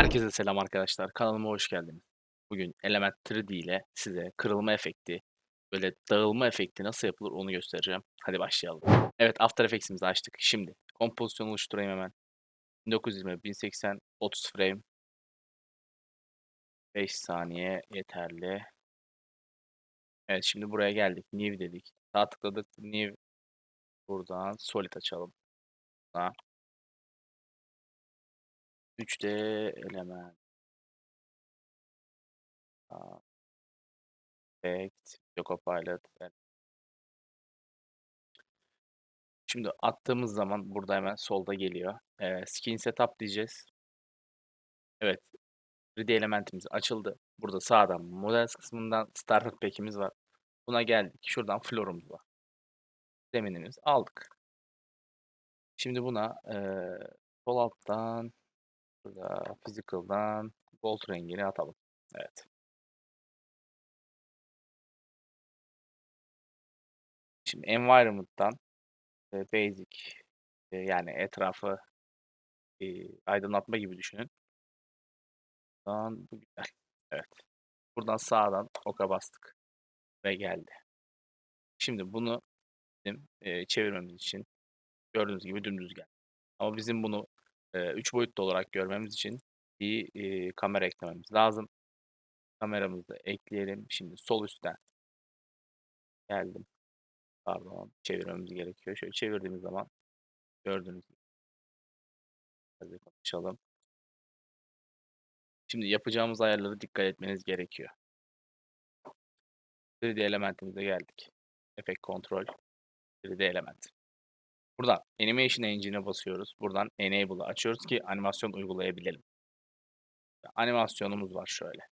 Herkese selam arkadaşlar. Kanalıma hoş geldiniz. Bugün Element 3D ile size kırılma efekti, böyle dağılma efekti nasıl yapılır onu göstereceğim. Hadi başlayalım. Evet After Effects'imizi açtık. Şimdi kompozisyonu oluşturayım hemen. 1920 1080 30 frame 5 saniye yeterli. Evet şimdi buraya geldik. New dedik. Sağ tıkladık. New buradan Solid açalım. Ha. 3D element. Effect, Copilot. Şimdi attığımız zaman burada hemen solda geliyor. Ee, skin setup diyeceğiz. Evet. 3D elementimiz açıldı. Burada sağdan models kısmından starter pack'imiz var. Buna geldik. Şuradan floor'umuz var. Zeminimiz aldık. Şimdi buna e, sol alttan burada physical'dan gold rengini atalım. Evet. Şimdi environment'tan e, basic e, yani etrafı e, aydınlatma gibi düşünün. Buradan bu güzel. Evet. Buradan sağdan oka bastık ve geldi. Şimdi bunu bizim e, çevirmemiz için gördüğünüz gibi dümdüz geldi. Ama bizim bunu 3 boyutlu olarak görmemiz için bir e, kamera eklememiz lazım. Kameramızı ekleyelim. Şimdi sol üstten geldim. Pardon, çevirmemiz gerekiyor. Şöyle çevirdiğimiz zaman gördüğünüz gibi. Hadi konuşalım. Şimdi yapacağımız ayarları dikkat etmeniz gerekiyor. 3D elementimize geldik. Effect Control 3D element. Buradan Animation Engine'e basıyoruz. Buradan Enable'ı açıyoruz ki animasyon uygulayabilelim. Animasyonumuz var şöyle.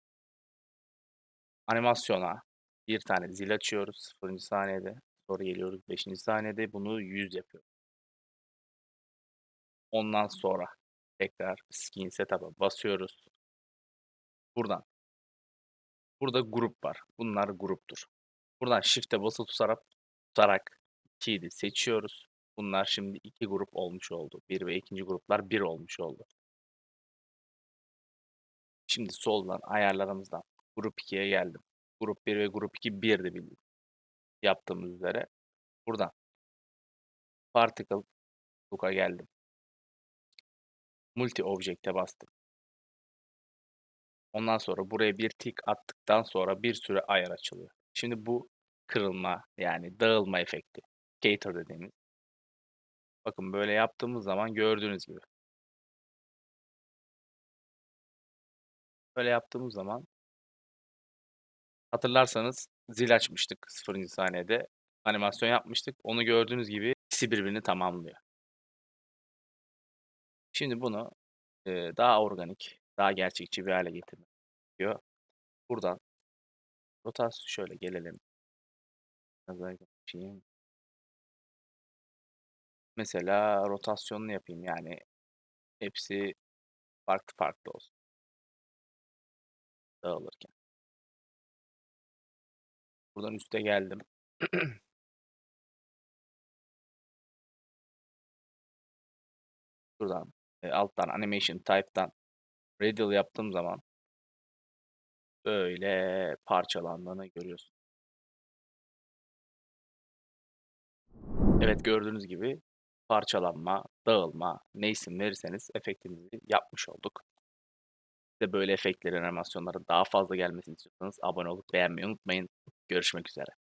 Animasyona bir tane zil açıyoruz 0. saniyede. Sonra geliyoruz 5. saniyede bunu 100 yapıyoruz. Ondan sonra tekrar skin setup'a basıyoruz. Buradan. Burada grup var. Bunlar gruptur. Buradan shift'e basılı tutarak, tutarak 2'yi seçiyoruz. Bunlar şimdi iki grup olmuş oldu. Bir ve ikinci gruplar bir olmuş oldu. Şimdi soldan ayarlarımızdan grup 2'ye geldim. Grup 1 ve grup 2 1'di bildiğim. Yaptığımız üzere. Buradan Particle Look'a geldim. Multi Object'e bastım. Ondan sonra buraya bir tik attıktan sonra bir sürü ayar açılıyor. Şimdi bu kırılma yani dağılma efekti. Cater dediğimiz. Bakın böyle yaptığımız zaman gördüğünüz gibi. Böyle yaptığımız zaman hatırlarsanız zil açmıştık 0. saniyede. Animasyon yapmıştık. Onu gördüğünüz gibi ikisi birbirini tamamlıyor. Şimdi bunu e, daha organik, daha gerçekçi bir hale getirmek gerekiyor. Buradan rotasyon şöyle gelelim. Biraz daha. Mesela rotasyonunu yapayım yani hepsi farklı farklı olsun. Dağılırken. Buradan üste geldim. Buradan e, alttan animation type'tan radial yaptığım zaman böyle parçalandığını görüyorsun. Evet gördüğünüz gibi parçalanma, dağılma ne isim verirseniz efektimizi yapmış olduk. Size böyle efektlerin, animasyonların daha fazla gelmesini istiyorsanız abone olup beğenmeyi unutmayın. Görüşmek üzere.